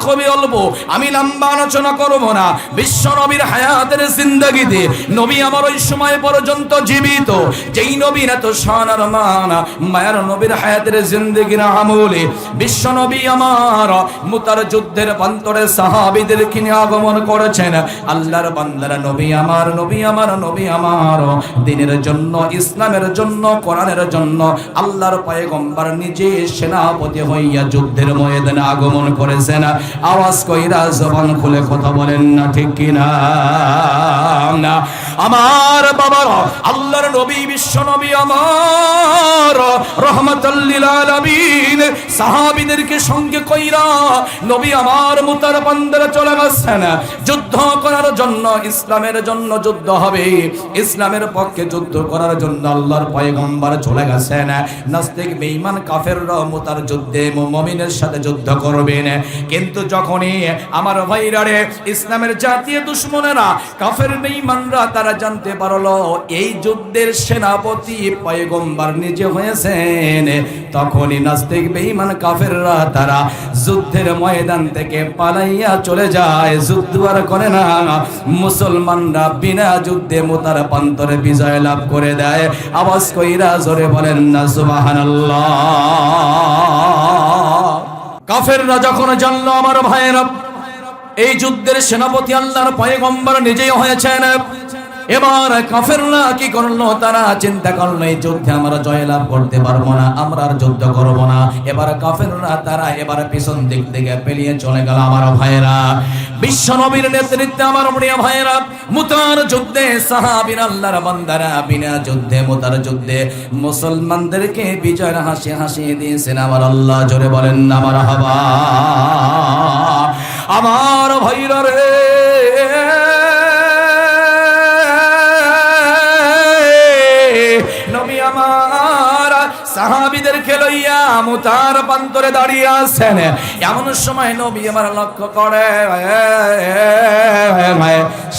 খুবই অল্প, আমি লম্বা আলোচনা আমার যুদ্ধের প্রান্তরে সাহাবীদের কিনে আগমন করেছেন। আল্লাহর বান্দারা, নবী আমার নবী আমার নবী আমার, দিনের জন্য, ইসলামের জন্য, কোরআনের জন্য, আল্লাহর পয়গম্বর নিজে সেনাপতি হইয়া যুদ্ধের ময়দানে আগমন করেছেন। আওয়াজ কইরা জবান খুলে কথা বলেন না, ঠিক কিনা? না আমার বাবার আল্লাহর নবী, বিশ্ব নবী আমার রহমতুল্লিল সাহাবীদেরকে সঙ্গে কইরা নবী আমার মুতার বান্দারা চলে গেছেন। যুদ্ধ করার জন্য, ইসলামের জন্য যুদ্ধ হবে। ইসলামের পক্ষে যুদ্ধ করার জন্য আল্লাহর পয়গম্বর চলে গেছেন। নাস্তিক, বেঈমান, কাফেররা মুতার যুদ্ধে মুমিনের সাথে যুদ্ধ করবেন। কিন্তু যখনই আমার ভাইরারে ইসলামের জাতীয় দুশ্মনেরা, কাফের, বেঈমানরা তারা জানতে পারল, এই যুদ্ধের সেনাপতি পয়গম্বর নিজে হয়েছেন। তখনই নাস্তিক, বেঈমান, কাফেররা তারা যুদ্ধের ময়দান থেকে পালাইয়া চলে যায়। যুদ্ধ আর করে না, মুসলমানরা বিনা যুদ্ধে মোতার প্রান্তরে বিজয় লাভ করে দেয়। আওয়াজ কইরা জোরে বলেন, না, সুবহানাল্লাহ। কাফেররা যখন জানলো, আমার ভাইয়েরা, এই যুদ্ধের সেনাপতি আল্লাহর পয়গম্বর নিজেই হয়েছেন। এবার কাফেররা কি করল? তারা চিন্তা করল, এই যুদ্ধে আমরা জয়লাভ করতে পারব না, আমরা আর যুদ্ধ করব না। এবার কাফেররা তারা এবার পিছন দিক থেকে পেরিয়ে চলে গেল আমার ভাইয়েরা। বিশ্ব নবীর নেতৃত্বে আমার প্রিয় ভাইয়েরা, মুতার যুদ্ধে, সাহাবীর আল্লাহর বান্দারা বিনা যুদ্ধে, মুতার যুদ্ধে মুসলমানদেরকে বিজয়ের হাসি হাসি দিয়েছেন আমার আল্লাহ। জোরে বলেন, আমার হাবা আমার ভাইরা রে সাহাবিদেরকে লইয়া মুতার প্রান্তরে দাঁড়িয়ে আছেন এমন সময় নবী আমার লক্ষ্য করে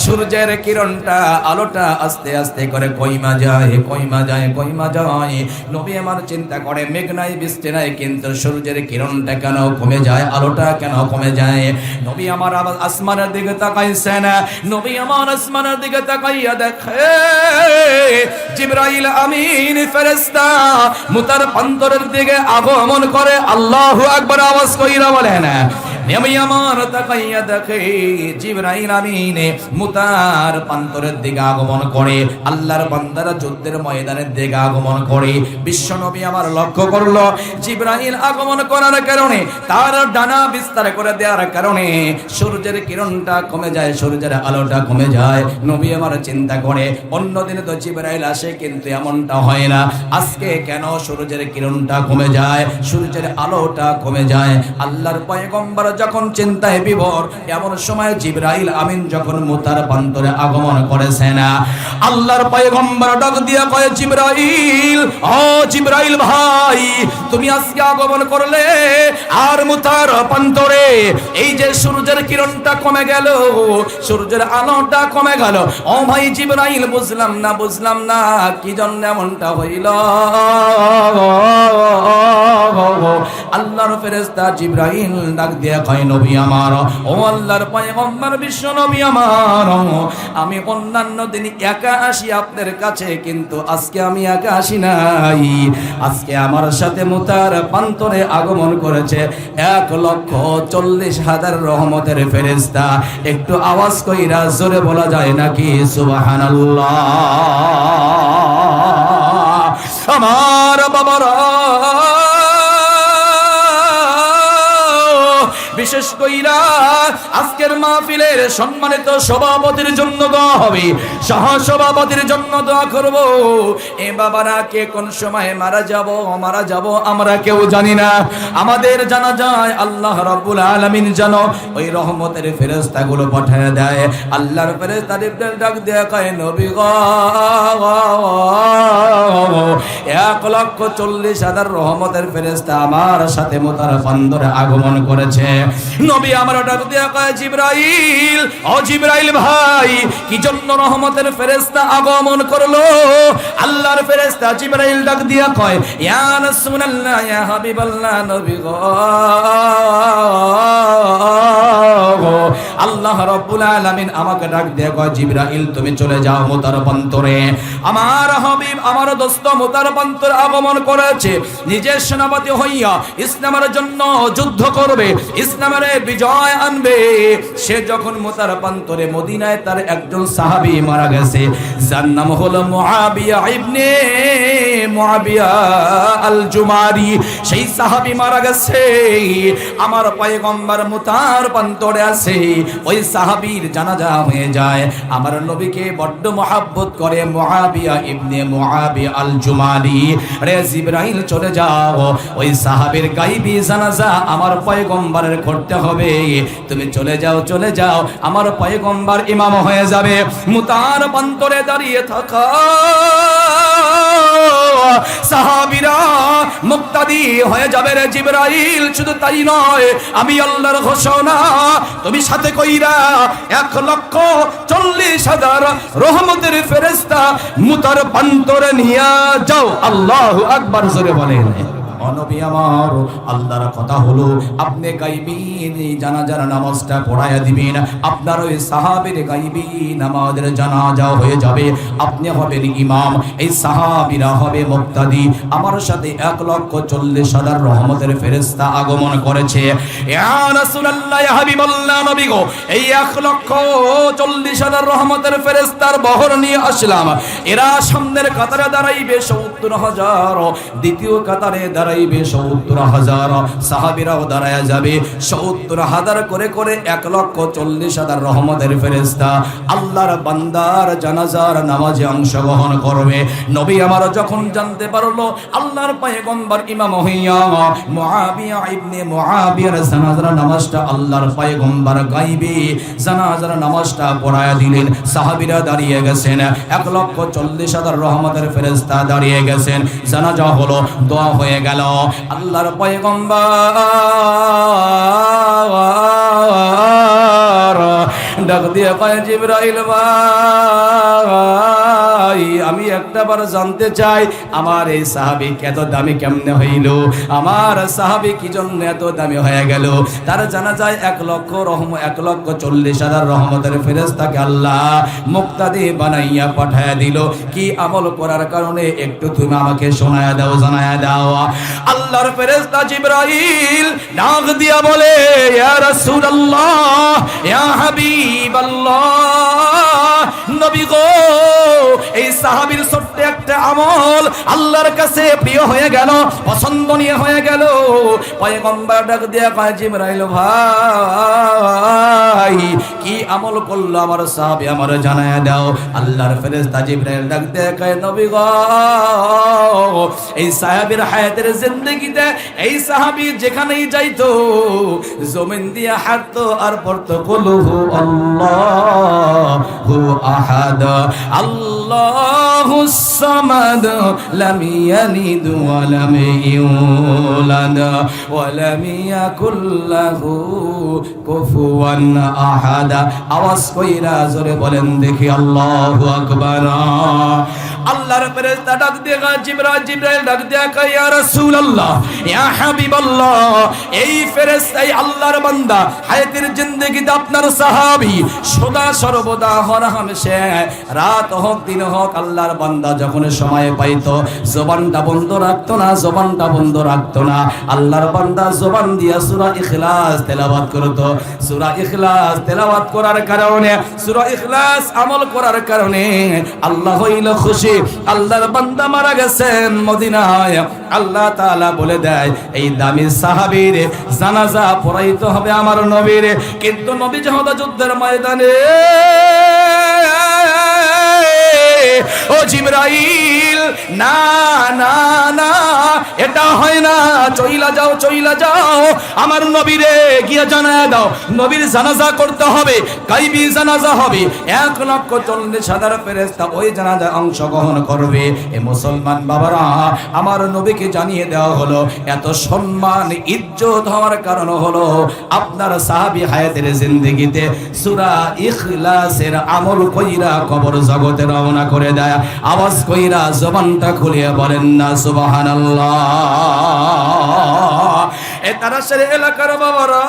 সূর্যের কিরণটা, আলোটা আস্তে আস্তে করে কইমা যায় কইমা যায় কইমা যায়। নবী আমার চিন্তা করে, মেঘ নাই, বৃষ্টি নাই, কিন্তু সূর্যের কিরণটা কেন কমে যায়, আলোটা কেন কমে যায়? নবী আমার আসমানের দিকে তাকাইছেন। নবী আমার আসমানের দিকে তাকাইয়া দেখে, জিব্রাইল আমিন, ফেরেশতা মুতার প্রান্তরের দিকে আগমন করে আল্লাহু আকবার আওয়াজ কইরা বলেন আমি আমার সূর্যের কিরণটা কমে যায়, সূর্যের আলোটা কমে যায়। নবী আমার চিন্তা করে, অন্যদিনে তো জিব্রাইল আসে কিন্তু এমনটা হয় না। আজকে কেন সূর্যের কিরণটা কমে যায়, সূর্যের আলোটা কমে যায়? আল্লাহর পয়গম্বর যখন চিন্তায় বিভোর এমন সময় জিব্রাইল আমিন যখন মুতার প্রান্তরে আগমন করেছেন আল্লাহর পয়গম্বর ডাক দিয়া কয়, জিব্রাইল, ও জিব্রাইল ভাই, তুমি আজকে আগমন করলে আর মুতার প্রান্তরে? এই যে সূর্যের কিরণটা কমে গেল, সূর্যের আলোটা কমে গেল। ও ভাই জিব্রাইল, বুঝলাম না বুঝলাম না, কি জন্য এমনটা হইল? আল্লাহর ফেরেশতা জিব্রাইল ডাক দিয়া কয় নবী আমার, ও আল্লাহর পয়গম্বর বিশ্ব নবী আমার। আমি অন্যান্য দিন একা আসি আপনার কাছে, কিন্তু আজকে আমি একা আসি নাই। আজকে আমার সাথে মুতার প্রান্তরে আগমন করেছে এক লক্ষ চল্লিশ হাজার রহমতের ফেরেশতা। একটু আওয়াজ কইরা জোরে বলা যায় নাকি? সুবহানাল্লাহ। আমার বাবারা বিশেষ কইরা আজকের মাহফিলের সম্মানিত সভাপতির জন্য দোয়া হবে। সহ সভাপতির জন্য দোয়া করব। এ বাবারা, কে কোন সময় মারা যাব মারা যাব, আমরা কেউ জানি না। আমাদের জানা যায়, আল্লাহ রাব্বুল আলামিন জানো ওই রহমতের ফেরেশতাগুলো পাঠায় দেয়। আল্লাহর ফেরেশতাদের ডাক দেয়া কয়, নবী গো, এক লক্ষ চল্লিশ হাজার রহমতের ফেরেশতা আমার সাথে মোতার বান্দরে আগমন করেছে। নবী আমার ডাক দিয়া কয়, জিব্রাইল ও জিব্রাইল ভাই, কি জন্য রহমতের ফেরেস্তা আগমন করল? আল্লাহর ফেরেশতা জিব্রাইল ডাক দিয়া কয়, ইয়া রাসূলুল্লাহ ইয়া হাবিবাল্লাহ, নবী গো। আল্লাহ রাব্বুল আলামিন আমাকে ডাক দিয়া কয়, জিব্রাইল, তুমি চলে যাও মোতার পন্তরে আমার হাবিব, আমার দোস্ত মোতার পন্তর আগমন করেছে। নিজের সেনাপতি হইয়া ইসলামের জন্য যুদ্ধ করবে, ইসলামের বিজয় আনবে। সে যখন মোতার পন্তরে মদিনায় তার একজন সাহাবী মারা গেছে, যার নাম হলো মুআবিয়া ইবনে মুআবিয়া আল জুমারি সেই সাহাবী মারা গেছে। আমার পয়গম্বর মুতার পন্তরে আছে। ওই সাহাবীর জানাজা হয়ে যায়। আমার নবীকে বড্ড মহাব্বত করে মুআবিয়া ইবনে মুআবিয়া আল জুমারি রে জিবরাইল, চলে যাও। ওই সাহাবীর গাইবি জানাজা আমার পয়গম্বরের করতে হবে। তুমি চলে যাও চলে যাও। আমার পয়গম্বর ইমাম হয়ে যাবে। মুতার পন্তরে দাঁড়িয়ে থাকা। সাহাবিরা মুক্তাদি হয়ে যাবে রে জিব্রাইল। শুধু তাই নয়, আমি আল্লাহর ঘোষণা, তুমি সাথে কইরা এক লক্ষ চল্লিশ হাজার রহমতের ফেরেস্তা মুতার পান্তরে নিয়ে যাও। আল্লাহ আকবার জোরে বলেন। অনবী আমার। আল্লাহর কথা হলো, আপনি গাইবিন, এই জানাজার নামাজটা পড়ায়া দিবেন। আপনার ওই সাহাবের গাইবি নামাজের জানাজা হয়ে যাবে। আপনি হবেন ইমাম, এই সাহাবিরা হবে মুক্তাদি। আমার সাথে এক লক্ষ চল্লিশ হাজার রহমতের ফেরেস্তা আগমন করেছে। এই এক লক্ষ চল্লিশ হাজার রহমতের ফেরেস্তার বহর নিয়ে আসলাম। এরা সামনের কাতারে দাঁড়াইবে সত্তর হাজার, দ্বিতীয় কাতারে দাঁড়াইবে সত্তর হাজার সাহাবিরাও দাঁড়ায় যাবে। সত্তর হাজার করে করে এক লক্ষ চল্লিশ হাজার রহমতের ফেরেস্তা আল্লাহর বান্দার জানাজার নামাজে অংশগ্রহণ করবে। নবী আমার যখন জানতে পারল, আল্লাহর পায়গম্বর ইমাম হইয়া ইবনে নামাজটা আল্লাহর গাইবে। নামাজটা দিলেন, সাহাবীরা দাঁড়িয়ে গেছেন, এক লক্ষ চল্লিশ হাজার রহমতের ফেরেস্তা দাঁড়িয়ে গেছেন। জানাজা হলো, দোয়া হয়ে গেল। আল্লাহর পয়গম্বর। ডাক দিয়ে পায় জিব্রাইল ভাই, আমি একটা বার জানতে চাই, আমার এই সাহাবি এত দামি কেমনে হইল? আমার সাহাবি কি জন্য এত দামি হয়ে গেল? তার জানা যায়, এক লক্ষ রহম, এক লক্ষ চল্লিশ হাজার রহমতের ফেরেস্তাকে আল্লাহ মুক্তাদি বানাইয়া পাঠায়া দিল। কি আমল করার কারণে? একটু তুমি আমাকে শোনায়া দাও, জানায়া দাও। আল্লাহর ফেরেস্তা জিব্রাইল ডাক দিয়া বলে, ইয়া রাসূলুল্লাহ, ইয়া হাবিবাল্লাহ, নবী গো সাহাবীর ছোট্ট একটা আমল আল্লাহর কাছে প্রিয় হয়ে গেল, পছন্দনীয় হয়ে গেল। পয়গম্বর ডাক দিয়া কয়, জিব্রাইল ভাই, কি আমল করল আমার সাহাবী? আমার জানায় দাও। আল্লাহর ফেরেশতা জিব্রাইল ডাক দিয়া কয়, নবী গো, এই সাহাবীর হায়াতের জিন্দেগিতে এই সাহাবী যেখানেই যাইতো, জমিন দিয়ে হাঁটতো আর পড়তো, কুলহু আল্লাহু আহাদ, আল্লাহু সামাদ الصمد لم يلد ولم يولد ولم يكن له كفوا আহাদ। আওয়াজ কইরা জোরে বলেন, দেখি আল্লাহু আকবার। আল্লাহর ফেরেশতা ডাক দিয়ে ডাক দিয়ে ইয়া রাসূলুল্লাহ, ইয়া হাবিবাল্লাহ, এই ফেরেশতা, এই আল্লাহর বান্দা, হায়াতের আপনার সাহাবী, সদা সর্বদা রাত হোক, দিন হোক, আল্লাহর বান্দা যখন সময় পাইতো, জবানটা বন্ধ রাখতো না, জবানটা বন্ধ রাখতো না, আল্লাহর বান্দা জবান দিয়া সূরা ইখলাস তেলাওয়াত করতো। সূরা ইখলাস তেলাওয়াত করার কারণে, সূরা ইখলাস আমল করার কারণে, আল্লাহ হইল খুশি আল্লাহর বান্দা মারা গেছেন মদিনায়। আল্লাহ তাআলা বলে দেয়, এই দামি সাহাবীর জানাজা পড়াইত হবে আমার নবীর। কিন্তু নবী যখন যুদ্ধের ময়দানে, ও জিবরাইল না না না, এটা হয় না। চইলা যাও চইলা যাও। আমার নবীরে গিয়ে জানা দাও। নবীর জানাজা করতে হবে, গাইবি জানাজা হবে। এক লক্ষ চল্লিশ হাজার ফেরেস্তা ওই জানাজায় অংশগ্রহণ করবে। এ মুসলমান বাবারা, আমার নবীকে জানিয়ে দেওয়া হলো, এত সম্মান, ইজ্জত হওয়ার কারণ হলো, আপনার সাহাবি হায়াতের জিন্দগিতে সুরা ইখলাসের আমল কইরা কবর জগতে রওনা করে দেয়। আওয়াজ কইরা জবানটা খুলিয়ে বলেন না সুবহানাল্লাহ। এ তারাশের এলাকার বাবারা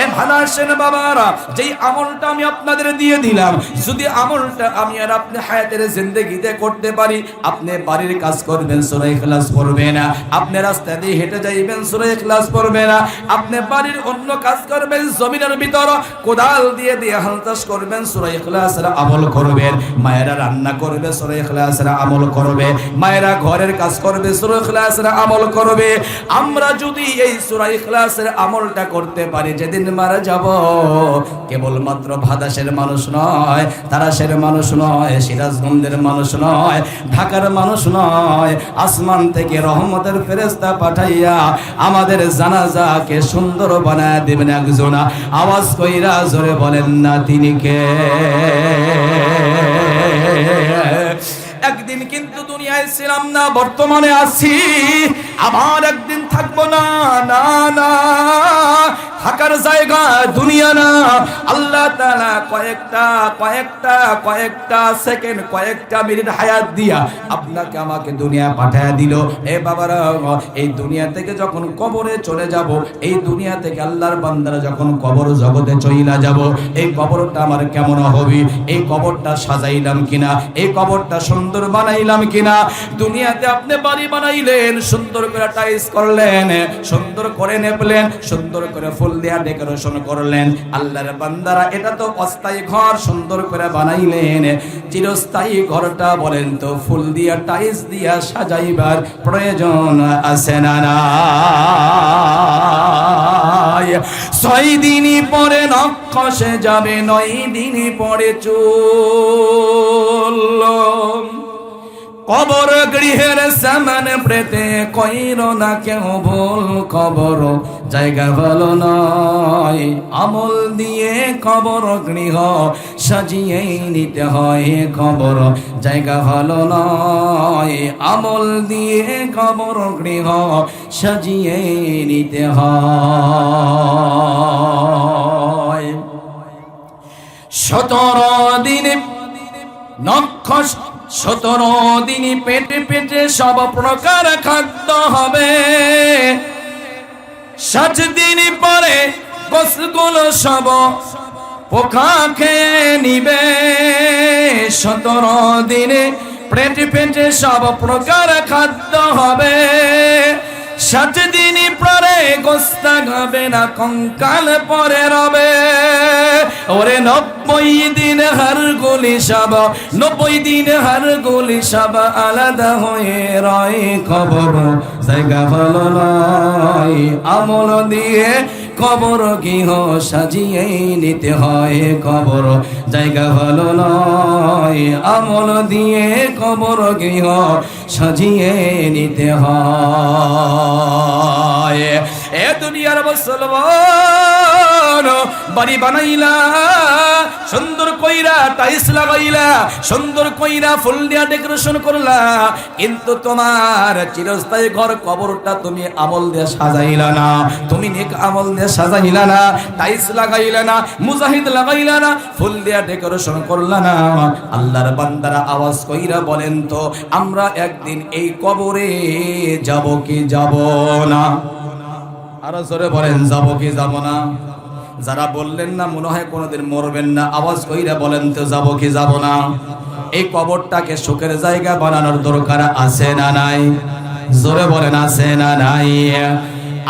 এ ভানাসেন বাবারা, যেই আমলটা আমি আপনাদের দিয়ে দিলাম, যদি আমলটা আমি আর আপনি হায়াতের জিন্দগিতে করতে পারি, আপনি বাড়ির কাজ করবেন, সূরা ইখলাস পড়বেন না। আপনি রাস্তা দিয়ে হেঁটে যাইবেন, সূরা ইখলাস পড়বেন না। আপনি বাড়ির অন্য কাজ করবেন, জমিনের ভিতর কোদাল দিয়ে দিয়ে হালতাস করবেন, সূরা ইখলাসের আমল করবেন। মায়েরা রান্না করবে, সূরা ইখলাসের আমল করবে। মায়েরা ঘরের কাজ করবে, সূরা ইখলাসের আমল করবে। আমরা যদি এই সূরা ইখলাসের আমলটা করতে পারি, যেদিন মারা যাব। কেবলমাত্র ভাদাসের মানুষ নয় তারাশের মানুষ নয়, সিরাজগঞ্জের মানুষ নয়, ঢাকার মানুষ নয়, আসমান থেকে রহমতের ফেরেস্তা পাঠাইয়া আমাদের জানাজাকে সুন্দর বানায় দেবেন একজনা। আওয়াজ কইরা জোরে বলেন, না, তিনি কে? একদিন কিন্তু দুনিয়ায় ছিলাম না, বর্তমানে আছি। আবার একদিন থাকব না না না। থাকার জায়গা দুনিয়া না। আল্লাহ তাআলা কয়েকটা কয়েকটা কয়েকটা সেকেন্ড, কয়েকটা মিনিট হায়াত দিয়া আপনাকে আমাকে দুনিয়া পাঠায় দিল। এ বাবারা, এই দুনিয়া থেকে যখন কবরে চলে যাব, এই দুনিয়া থেকে আল্লাহর বান্দারা যখন কবর জগতে চইলা যাব, এই কবরটা আমার কেমন হবে? এই কবরটা সাজাইলাম কিনা? এই কবরটা সুন্দর বানাইলাম কিনা? দুনিয়াতে আপনি বাড়ি বানাইলেন, সুন্দর করে টাইস করলেন, সুন্দর করে নেপলেন, সুন্দর করে ফুল দিয়া ডেকোরেশন করলেন। আল্লাহর বান্দারা এটা তো অস্থায়ী ঘর সুন্দর করে বানাইলেন। চিরস্থায়ী ঘরটা বলেন তো, ফুল দিয়া টাইস দিয়া সাজাইবার প্রয়োজন আছে না ছয় দিনই পরে নক্ষসে যাবে, নয় দিনই পরে চুল। কবর গৃহের সামনে প্রেতে কইর না কেউ ভুল কবর জায়গা ভালো নয়। আমল দিয়ে কবর গৃহ সাজিয়ে নিতে হয় কবর জায়গা ভালো নয়। আমল দিয়ে কবর গৃহ সাজিয়ে নিতে হয়। সতেরো দিনে নক্ষস, সতেরো দিনই পেটে পেটে সব প্রকার খাদ্য হবে। ষাট দিন পরে গোসগুলো সব পোকা খেয়ে নিবে। সতেরো দিনে পেটে পেটে সব প্রকার খাদ্য হবে। ষাট দিন পরে গোস্তা খাবে না, কঙ্কাল পরে রবে। ওরে নব্বই দিন হার গুলি সব, নব্বই দিন হার গুলি সব আলাদা হয়ে রয় খবর। জায়গা ভালো নয়, আমল দিয়ে কবর গৃহ সাজিয়ে নিতে হয় কবর। জায়গা ভালো নয়, আমল দিয়ে কবর গৃহ সাজিয়ে নিতে হয়। এ দুনিয়ার মুসলমান বাড়ি বানাইলা। সুন্দর কইরা টাইস লাগাইলা সুন্দর কইরা ফুল দিয়া ডেকোরেশন করলা। কিন্তু তোমার চিরস্থায়ী ঘর কবরটা তুমি আমল দিয়ে সাজাইলা না, তুমি নেক আমল দিয়ে সাজাইলা না টাইস লাগাইলা না, মুজাহিদ লাগাইলা না, ফুল দিয়া ডেকোরেশন করলা না। আল্লাহর বান্দারা আওয়াজ কইরা বলেন তো, আমরা একদিন এই কবরে যাব কি যাব না? আরও জোরে বলেন, যাব কি যাব না? যারা বললেন না, মনে হয় কোনোদিন মরবেন না। আওয়াজ কইরা বলেন, তো যাব কি যাব না? এই কবরটাকে সুখের জায়গা বানানোর দরকার আছে না নাই? জোরে বলেন, আছে না নাই?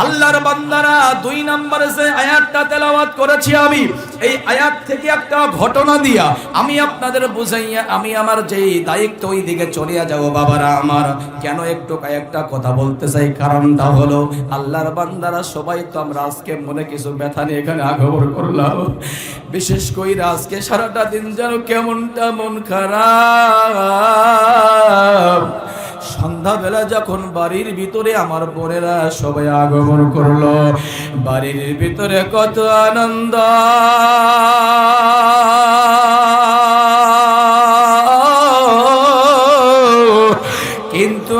আল্লাহর বান্দারা দুই নম্বরে যে আয়াতটা তেলাওয়াত করেছি আমি, এই আয়াত থেকে একটা ঘটনা দিয়া আমি আপনাদের বুঝাইয়া, আমি আমার যেই দায়িত্ব ওই দিকে চলিয়া যাব বাবারা আমার। কেন একটু কয়েকটা কথা বলতে চাই? কারণটা হলো, আল্লাহর বান্দারা সবাই তো আমরা আজকে মনে কিছু ব্যথা নিয়ে এখানে আগমন করলাম। বিশেষ করে আজকে সারাটা দিন যেন কেমনটা মন খারাপ। সন্ধ্যাবেলা যখন বাড়ির ভিতরে আমার বোনেরা সবাই আগমন করল বাড়ির ভিতরে কত আনন্দ।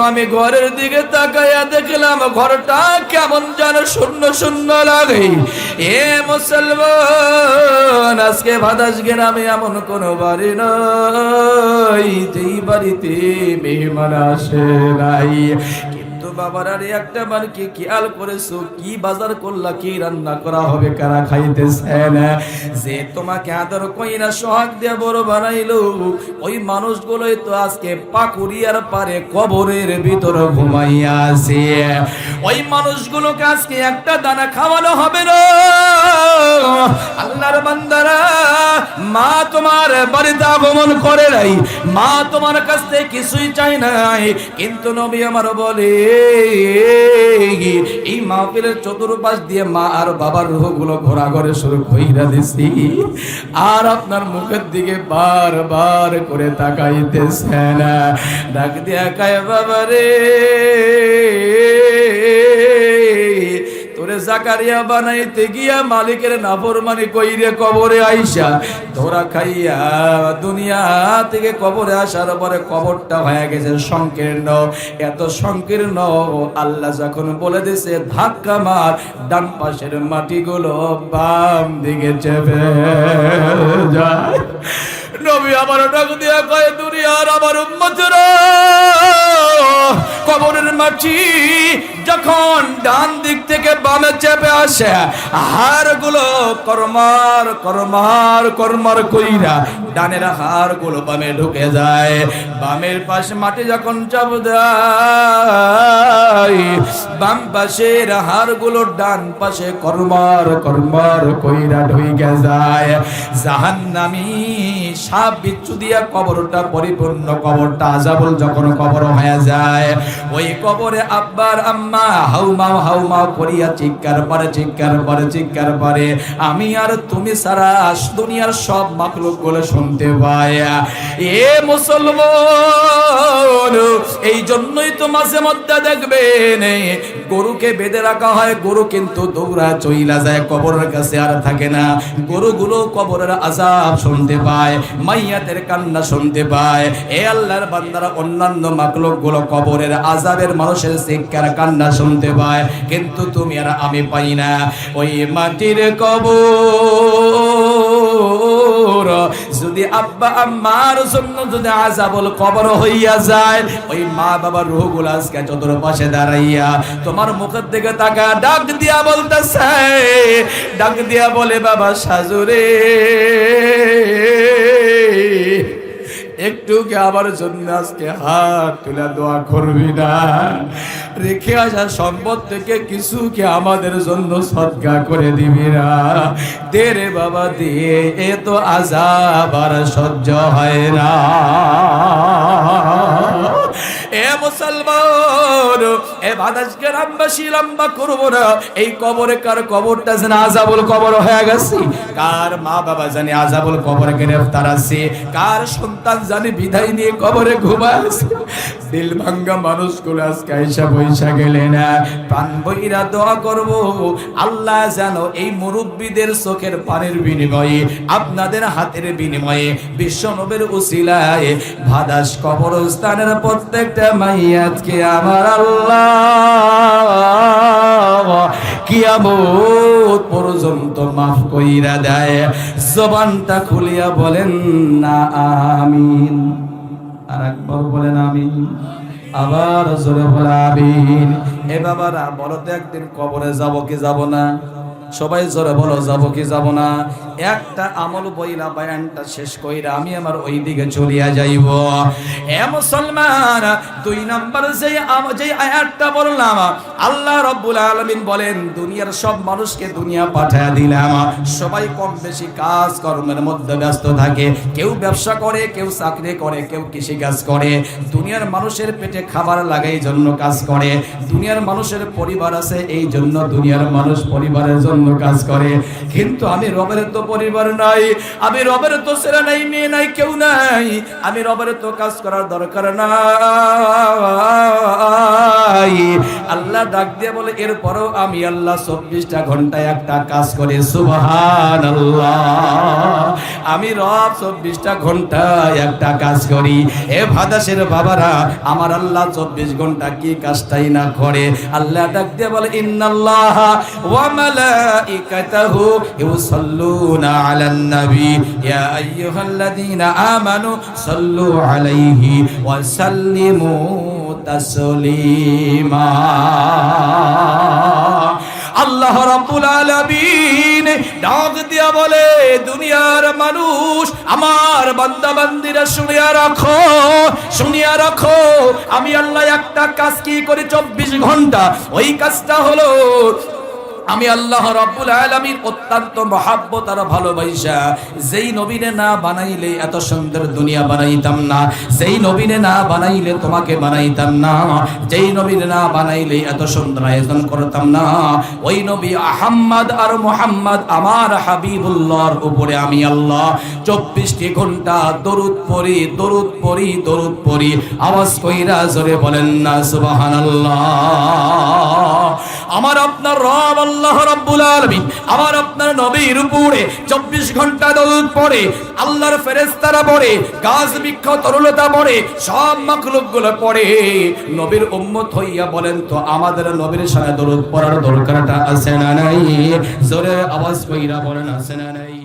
আমি ঘরের দিকে তাকাইয়া দেখলাম, ঘরটা কেমন যেন শূন্য শূন্য লাগে। এ মুসলমান, আজকে ভাদাস গ্রামে এমন কোন বাড়ি নয় যেই বাড়িতে মেহমান আসে নাই। বাবার একটা বার কি খেয়াল করেছ? কি বাজার করলা, কি রান্না করা হবে, কারা খাইতেছেন যে তোমাকে আদর কইরা সোহাগ দিয়ে বড় বানাইলো, ওই মানুষগুলোই তো আজকে পাকুড়িয়ার পারে কবরের ভিতর ঘুমাইয়া আছে ওই মানুষগুলোকে আজকে একটা দানা খাওয়ানো হবে না। আল্লাহর বান্দারা, মা তোমার বাড়িতে আগমন করে নাই। মা তোমার কাছ থেকে কিছুই চাই নাই। কিন্তু নবী আমার বলে, এই মাহফিলের চতুর্পাশ দিয়ে মা আর বাবার রুহগুলো ঘোরাঘরে শুরু কইরা দিছি। আর আপনার মুখের দিকে বারবার করে তাকাইতেছেন ডাক দিয়া কায় বাবা রে জাকারিয়া বানাইতে গিয়া মালিকের নাফরমানি কইরে কবরে আইসা, ধরা খাইয়া দুনিয়া থেকে কবরে আসার পরে কবরটা হয়ে গেছে সংকীর্ণ। এত সংকীর্ণ, আল্লাহ যখন বলে দিছে, ধাক্কা মার, ডান পাশের মাটিগুলো বাম দিকে চেপে যায়। নবী আবার ডাক দিয়া কয়, দুনিয়ার আমার উম্মতরা, কবরের মাটি যখন ডান দিক থেকে বামে চেপে আসে হাড়গুলো কর্মার কর্মার কর্মার কইরা ডানের হাড়গুলো বামে ঢুকে যায়। বামের পাশে মাটি যখন চাপ দেয়, বাম পাশের হাড়গুলো ডান পাশে কর্মার কর্মার কইরা ঢুকে যায়। জাহান্নামী সাপ বিচ্ছু দিয়া কবরটা পরিপূর্ণ কবরটা আজাবুল যখন কবর হয়ে যায়, ওই কবরে আব্বার আম্মা হাউমাও হাউমাও করিয়া চিৎকার পরে চিৎকার পরে চিৎকার পরে আমি আর তুমি সারা দুনিয়ার সব মাকলুকগুলো শুনতে পাই। এ মুসলমান, এই জন্যই তো মাঝে মধ্যে দেখবে দেখবেন, গরুকে বেঁধে রাখা হয়, গরু কিন্তু দৌড়া চইলা যায়, কবরের কাছে আর থাকে না। গরুগুলো কবরের আজাব শুনতে পায়। মাইয়াতের কান্না শুনতে পায়। এ আল্লাহর বান্দারা অন্যান্য মাকলকগুলো কবরের আজাবের মানুষের শিক্ষার কান্না শুনতে পায়। কিন্তু তুমি আর আমি পাই না। ওই মাটির কবর যদি আব্বা আম্মার জন্য যদি আজাবল কবর হইয়া যায়, ওই মা বাবার রুহগুলো আজকে চতুর পাশে দাঁড়াইয়া তোমার মুখের দিকে তাকা ডাক দিয়া বলতেছে, ডাক দিয়া বলে, বাবা সাজুরে একটু কি আমার জন্য আজকে হাত তুলে দোয়া করবি না। রেখে আসা সম্পদ থেকে কিছু কি আমাদের জন্য সৎকা করে দিবি না। দে রে বাবা দিয়ে এ তো আজাব আর সহ্য হয় না। এ মুসলমান, এ বাদাসকে লম্বাসি লম্বা করব না। এই কবরে কার কবরটা যেন আজাবুল কবর হয়ে গেছে? কার মা বাবা জানি আজাবুল কবরে গ্রেফতার আছে? কার সন্তান জানি বিদায় নিয়ে কবরে ঘুমাছে দিল ভাঙ্গা মানুষগুলো আজকে আইসা বইসা গেলে না। প্রাণ বইরা দোয়া করব। আল্লাহ যেন এই মুরব্বীদের চোখের পানির বিনিময়ে, আপনাদের হাতের বিনিময়ে বিশ্ব নবের উসিলায় ভাদাস কবরস্থানের প্রত্যেকটা মাইয়াতকে আমার আল্লাহ কিয়ামত পর্যন্ত মাফ কইরা দেয়। জবানটা খুলিয়া বলেন না, আমিন। আর একবার বলেন আমিন। আবার জোরে আমিন। এ বাবারা, বলো তো একদিন কবরে যাব কি যাব না? সবাই জোরে বলো, যাব কি যাব না? একটা আমল বইলা বয়ানটা শেষ কইরা আমি আমার ওই দিকে চলিয়া যাইব। এ মুসলমান, দুই নাম্বার যে যে আয়াতটা বললাম, আল্লাহ রব্বুল আলামিন বলেন, দুনিয়ার সব মানুষকে দুনিয়া পাঠায় দিলাম। সবাই কম বেশি কাজ কর্মের মধ্যে ব্যস্ত থাকে। কেউ ব্যবসা করে, কেউ চাকরি করে, কেউ কৃষি কাজ করে। দুনিয়ার মানুষের পেটে খাবার লাগে, এই জন্য কাজ করে। দুনিয়ার মানুষের পরিবার আছে, এই জন্য দুনিয়ার মানুষ পরিবারের জন্য কাজ করে। কিন্তু আমি রবের তো পরিবার নাই, আমি রবের তো ছেলে নাই, মেয়ে নাই, কেউ নাই। আমি রবের তো কাজ করার দরকার নাই। আল্লাহ ডাক দিয়ে বলে, এরপরও আমি আল্লাহ চব্বিশটা ঘন্টায় একটা কাজ করে সুবহান আমি রব চব্বিশটা ঘন্টায় একটা কাজ করি। এ ভাদাসের বাবারা, আমার আল্লাহ চব্বিশ ঘণ্টা কি কাজটাই না করে? আল্লাহ ডাক দিয়ে বলে, ইন্নাল্লাহ ওয়া মালাইকাতাহু ইউসাল্লুনা আলান নবী ইয়া আইয়ুহাল্লাযীনা আমানু সাল্লু আলাইহি ওয়া সাল্লিমু তাসলিমা আল্লাহ রাব্বুল আলামিন ডাক দিয়া বলে, দুনিয়ার মানুষ, আমার বান্দা বান্দিরা শুনিয়া রাখো শুনিয়া রাখো, আমি আল্লাহ একটা কাজ কি করি? চব্বিশ ঘণ্টা। ওই কাজটা হলো আমি আল্লাহ রাব্বুল আলামিন অত্যন্ত মহাব্বত আর ভালোবাসা। যেই নবীনে না বানাইলে এত সুন্দর দুনিয়া বানাইতাম না। যেই নবীনে না বানাইলে তোমাকে বানাইতাম না। যেই নবীনে না বানাইলে এত সুন্দর আয়োজন করতাম না। ওই নবী আহাম্মদ আর মোহাম্মদ আমার হাবিবুল্লাহর উপরে আমি আল্লাহ চব্বিশটি ঘণ্টা দরুদ পড়ি দরুদ পড়ি দরুদ পড়ি। আওয়াজ কইরা জোরে বলেন না, সুবহানাল্লাহ। আমার আপনার রব আল্লাহ রাব্বুল আলামিন আমার আপনার নবীর উপরে 24 ঘণ্টা দরুদ পড়ে, আল্লাহর ফেরেশতারা পড়ে, গাছ বৃক্ষ তরুলতা পড়ে, সব মখলুকগুলো পড়ে। নবীর উম্মত হইয়া বলেন তো, আমাদের নবীর সাথে দরুদ পড়ার দরকারটা আছে না নাই? জোরে আওয়াজ কইরা বলেন, আছে না নাই?